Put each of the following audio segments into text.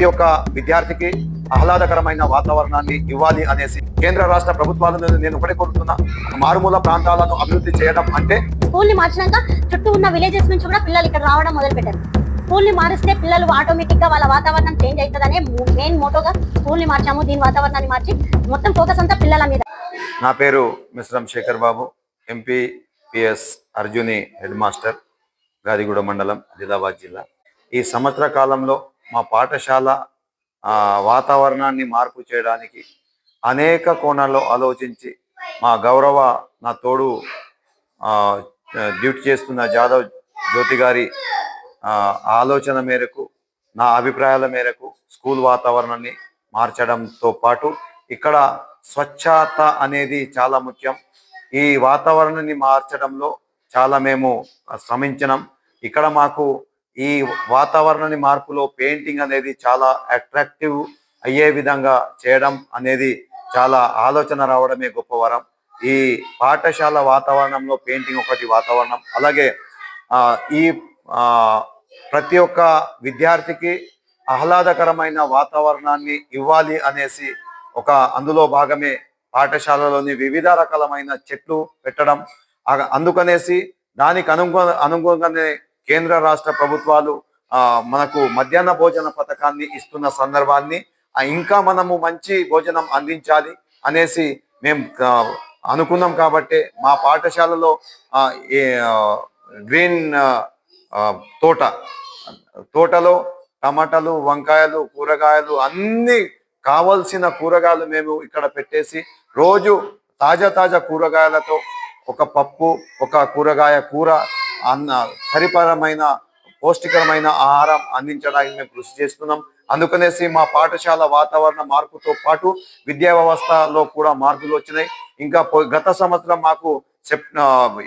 ప్రతి ఒక్క విద్యార్థికి ఆహ్లాదకరమైన వాతావరణాన్ని ఇవ్వాలి అనేసి కేంద్ర రాష్ట్ర ప్రభుత్వాలను నేను ఒకటే కోరుతున్నా. మారుమూల ప్రాంతాలను అభివృద్ధి చేయడం అంటే స్కూల్ని మార్చినాక చుట్టూ ఉన్న విలేజెస్ నుంచి కూడా పిల్లలు ఇక్కడ రావడం మొదలు పెట్టారు స్కూల్ని మారిస్తే పిల్లలు ఆటోమేటిక్గా వాళ్ళ వాతావరణం చేంజ్ అవుతుందనే మెయిన్ మోటోగా స్కూల్ని మార్చాము దీని వాతావరణాన్ని మార్చి మొత్తం ఫోకస్ అంతా పిల్లల మీద. నా పేరు Mishram Shekhar Babu MP PS Arjuni head master Gadiguda మండలం ఆదిలాబాద్ జిల్లా. ఈ సంవత్సర కాలంలో మా పాఠశాల వాతావరణాన్ని మార్పు చేయడానికి అనేక కోణాల్లో ఆలోచించి మా గౌరవ నా తోడు డ్యూటీ చేస్తున్న జాదవ్ జ్యోతి గారి ఆలోచన మేరకు నా అభిప్రాయాల మేరకు స్కూల్ వాతావరణాన్ని మార్చడంతో పాటు ఇక్కడ స్వచ్ఛత అనేది చాలా ముఖ్యం. ఈ వాతావరణాన్ని మార్చడంలో చాలా మేము శ్రమించినాం. ఇక్కడ మాకు ఈ వాతావరణాన్ని మార్పులో పెయింటింగ్ అనేది చాలా అట్రాక్టివ్ అయ్యే విధంగా చేయడం అనేది చాలా ఆలోచన రావడమే గొప్ప వరం. ఈ పాఠశాల వాతావరణంలో పెయింటింగ్ ఒకటి వాతావరణం. అలాగే ఈ ప్రతి ఒక్క విద్యార్థికి ఆహ్లాదకరమైన వాతావరణాన్ని ఇవ్వాలి అనేసి ఒక అందులో భాగమే పాఠశాలలోని వివిధ రకాలమైన చెట్లు పెట్టడం. అందుకనేసి దానికి అనుగు అనుగుణంగానే కేంద్ర రాష్ట్ర ప్రభుత్వాలు మనకు మధ్యాహ్న భోజన పథకాన్ని ఇస్తున్న సందర్భాన్ని ఇంకా మనము మంచి భోజనం అందించాలి అనేసి మేము అనుకున్నాం కాబట్టి మా పాఠశాలలో గ్రీన్ తోట తోటలో టమాటాలు వంకాయలు కూరగాయలు అన్ని కావలసిన కూరగాయలు మేము ఇక్కడ పెట్టేసి రోజు తాజా తాజా కూరగాయలతో ఒక పప్పు ఒక కూరగాయ కూర అన్న సరిపరమైన పౌష్టికరమైన ఆహారం అందించడానికి మేము కృషి చేస్తున్నాం. అందుకనేసి మా పాఠశాల వాతావరణ మార్పుతో పాటు విద్యా వ్యవస్థలో కూడా మార్పులు వచ్చినాయి. ఇంకా గత సంవత్సరం మాకు చెప్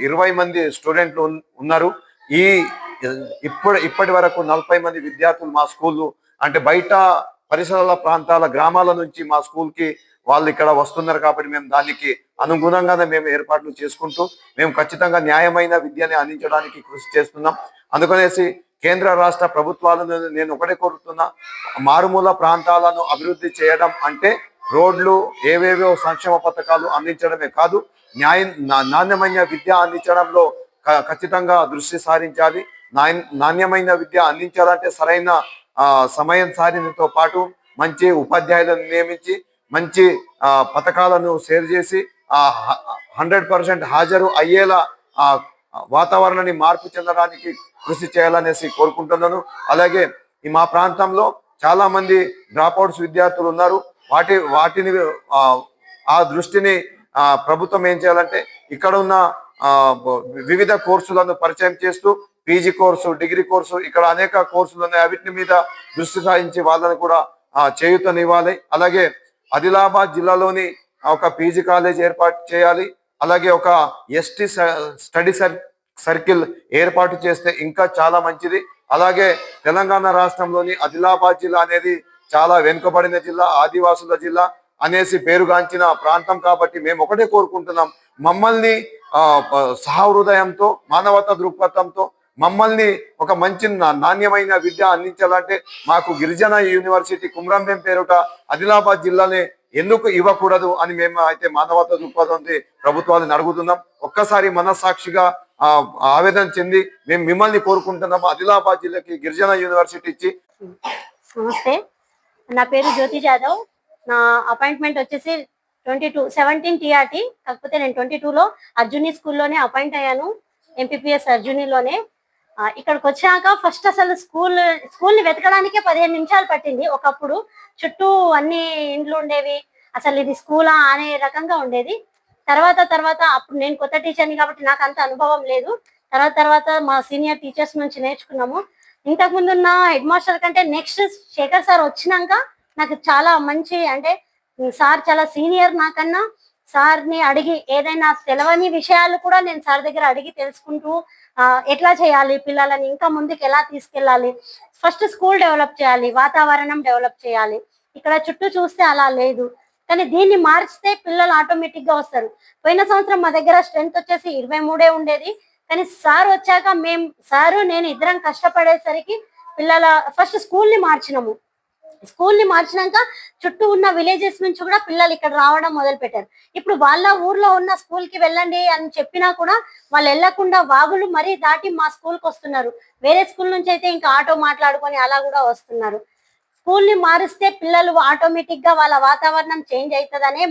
ఇరవై మంది స్టూడెంట్లు ఉన్నారు. ఈ ఇప్పుడు ఇప్పటి వరకు నలభై మంది విద్యార్థులు మా స్కూల్ అంటే బయట పరిసరాల ప్రాంతాల గ్రామాల నుంచి మా స్కూల్కి వాళ్ళు ఇక్కడ వస్తున్నారు కాబట్టి మేము దానికి అనుగుణంగానే మేము ఏర్పాట్లు చేసుకుంటూ మేము ఖచ్చితంగా న్యాయమైన విద్యని అందించడానికి కృషి చేస్తున్నాం. అందుకనేసి కేంద్ర రాష్ట్ర ప్రభుత్వాలను నేను ఒకటే కోరుతున్నా మారుమూల ప్రాంతాలను అభివృద్ధి చేయడం అంటే రోడ్లు ఏవేవో సంక్షేమ పథకాలు అందించడమే కాదు న్యాయ నాణ్యమైన విద్య అందించడంలో క- ఖచ్చితంగా దృష్టి సారించాలి. నాణ్య- నాణ్యమైన విద్య అందించాలంటే సరైన సమయం సారినతో పాటు మంచి ఉపాధ్యాయులను నియమించి మంచి పథకాలను షేర్ చేసి ఆ హండ్రెడ్ పర్సెంట్ హాజరు అయ్యేలా ఆ వాతావరణాన్ని మార్పు చెందడానికి కృషి చేయాలనేసి కోరుకుంటున్నాను. అలాగే ఈ మా ప్రాంతంలో చాలా మంది డ్రాప్ అవుట్స్ విద్యార్థులు ఉన్నారు. వాటి వాటిని ఆ, దృష్టిని ప్రభుత్వం ఏం చేయాలంటే ఇక్కడ ఉన్న వివిధ కోర్సులను పరిచయం చేస్తూ పీజీ కోర్సు డిగ్రీ కోర్సు ఇక్కడ అనేక కోర్సులు ఉన్నాయి. వీటి మీద దృష్టి సారించి వాళ్ళని కూడా చేయూతనివ్వాలి. అలాగే ఆదిలాబాద్ జిల్లాలోని ఒక పీజీ కాలేజ్ ఏర్పాటు చేయాలి. అలాగే ఒక ఎస్టీ స్టడీ సర్ సర్కిల్ ఏర్పాటు చేస్తే ఇంకా చాలా మంచిది. అలాగే తెలంగాణ రాష్ట్రంలోని ఆదిలాబాద్ జిల్లా అనేది చాలా వెనుకబడిన జిల్లా ఆదివాసుల జిల్లా అనేసి పేరుగాంచిన ప్రాంతం కాబట్టి మేము ఒకటే కోరుకుంటున్నాం. మమ్మల్ని సహృదయంతో మానవతా దృక్పథంతో మమ్మల్ని ఒక మంచి నాణ్యమైన విద్య అందించాలంటే మాకు గిరిజన యూనివర్సిటీ కుమ్రంభీం పేరుట ఆదిలాబాద్ జిల్లానే ఎందుకు ఇవ్వకూడదు అని మేము అయితే మానవతా దృక్పథంతో ప్రభుత్వాన్ని అడుగుతున్నాం. ఒక్కసారి మనస్సాక్షిగా ఆవేదన చెంది మేము మిమ్మల్ని కోరుకుంటున్నాం. ఆదిలాబాద్ జిల్లాకి గిరిజన యూనివర్సిటీ ఇచ్చి. నమస్తే. నా పేరు జ్యోతి జాదవ్. నా అపాయింట్మెంట్ వచ్చేసి ట్వంటీ టూ సెవెంటీన్ టీఆర్టీ కాకపోతే నేను ట్వంటీ టూలో అర్జుని స్కూల్లోనే అపాయింట్ అయ్యాను. ఎంపీపీఎస్ అర్జునిలోనే. ఇక్కడికి వచ్చాక ఫస్ట్ అసలు స్కూల్ స్కూల్ని వెతకడానికే పదిహేను నిమిషాలు పట్టింది. ఒకప్పుడు చుట్టూ అన్ని ఇండ్లు ఉండేవి. అసలు ఇది స్కూలా అనే రకంగా ఉండేది. తర్వాత తర్వాత అప్పుడు నేను కొత్త టీచర్ని కాబట్టి నాకు అంత అనుభవం లేదు. తర్వాత తర్వాత మా సీనియర్ టీచర్స్ నుంచి నేర్చుకున్నాము. ఇంతకు ముందున్న హెడ్ మాస్టర్ కంటే నెక్స్ట్ శేఖర్ సార్ వచ్చినాక నాకు చాలా మంచి అంటే సార్ చాలా సీనియర్ నాకన్నా సార్ని అడిగి ఏదైనా తెలవని విషయాలు కూడా నేను సార్ దగ్గర అడిగి తెలుసుకుంటూ ఎట్లా చేయాలి పిల్లలని ఇంకా ముందుకు ఎలా తీసుకెళ్ళాలి? ఫస్ట్ స్కూల్ డెవలప్ చేయాలి వాతావరణం డెవలప్ చేయాలి. ఇక్కడ చుట్టూ చూస్తే అలా లేదు. కానీ దీన్ని మార్చితే పిల్లలు ఆటోమేటిక్గా వస్తారు. పోయిన సంవత్సరం మా దగ్గర స్ట్రెంత్ వచ్చేసి ఇరవై మూడే ఉండేది. కానీ సార్ వచ్చాక మేము సారు నేను ఇద్దరం కష్టపడేసరికి పిల్లల ఫస్ట్ స్కూల్ని మార్చినాము. స్కూల్ని మార్చినాక చుట్టూ ఉన్న విలేజెస్ నుంచి కూడా పిల్లలు ఇక్కడ రావడం మొదలు పెట్టారు ఇప్పుడు వాళ్ళ ఊర్లో ఉన్న స్కూల్కి వెళ్ళండి అని చెప్పినా కూడా వాళ్ళు వెళ్ళకుండా వాగులు మరీ దాటి మా స్కూల్కి వస్తున్నారు. వేరే స్కూల్ నుంచి అయితే ఇంకా ఆటో మాట్లాడుకొని అలా కూడా వస్తున్నారు. స్కూల్ని మారిస్తే పిల్లలు ఆటోమేటిక్గా వాళ్ళ వాతావరణం చేంజ్ అవుతుందనే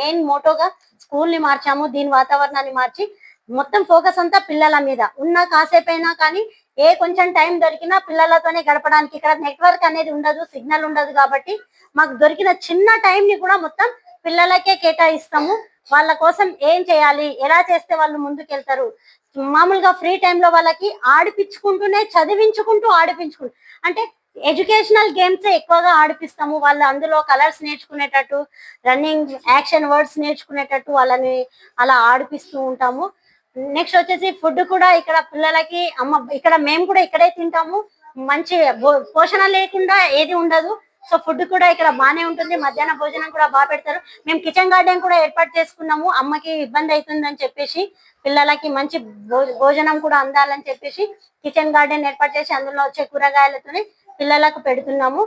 మెయిన్ మోటోగా స్కూల్ని మార్చాము. దీని వాతావరణాన్ని మార్చి మొత్తం ఫోకస్ అంతా పిల్లల మీద. ఉన్న కాసేపైనా కానీ ఏ కొంచెం టైం దొరికినా పిల్లలతోనే గడపడానికి ఇక్కడ నెట్వర్క్ అనేది ఉండదు సిగ్నల్ ఉండదు కాబట్టి మాకు దొరికిన చిన్న టైం ని కూడా మొత్తం పిల్లలకే కేటాయిస్తాము. వాళ్ళ కోసం ఏం చేయాలి ఎలా చేస్తే వాళ్ళు ముందుకెళ్తారు? మామూలుగా ఫ్రీ టైంలో వాళ్ళకి ఆడిపించుకుంటూనే చదివించుకుంటూ ఆడిపించుకుంటూ అంటే ఎడ్యుకేషనల్ గేమ్స్ ఎక్కువగా ఆడిపిస్తాము. వాళ్ళు అందులో కలర్స్ నేర్చుకునేటట్టు రన్నింగ్ యాక్షన్ వర్డ్స్ నేర్చుకునేటట్టు వాళ్ళని అలా ఆడిపిస్తూ ఉంటాము. నెక్స్ట్ వచ్చేసి ఫుడ్ కూడా ఇక్కడ పిల్లలకి అమ్మ ఇక్కడ మేము కూడా ఇక్కడే తింటాము. మంచి పోషణ లేకుండా ఏది ఉండదు. సో ఫుడ్ కూడా ఇక్కడ బాగానే ఉంటుంది. మధ్యాహ్న భోజనం కూడా బాగా పెడతారు. మేము కిచెన్ గార్డెన్ కూడా ఏర్పాటు చేసుకున్నాము. అమ్మకి ఇబ్బంది అవుతుందని చెప్పేసి పిల్లలకి మంచి భోజనం కూడా అందాలని చెప్పేసి కిచెన్ గార్డెన్ ఏర్పాటు చేసి అందులో వచ్చే కూరగాయలతోనే పిల్లలకు పెడుతున్నాము.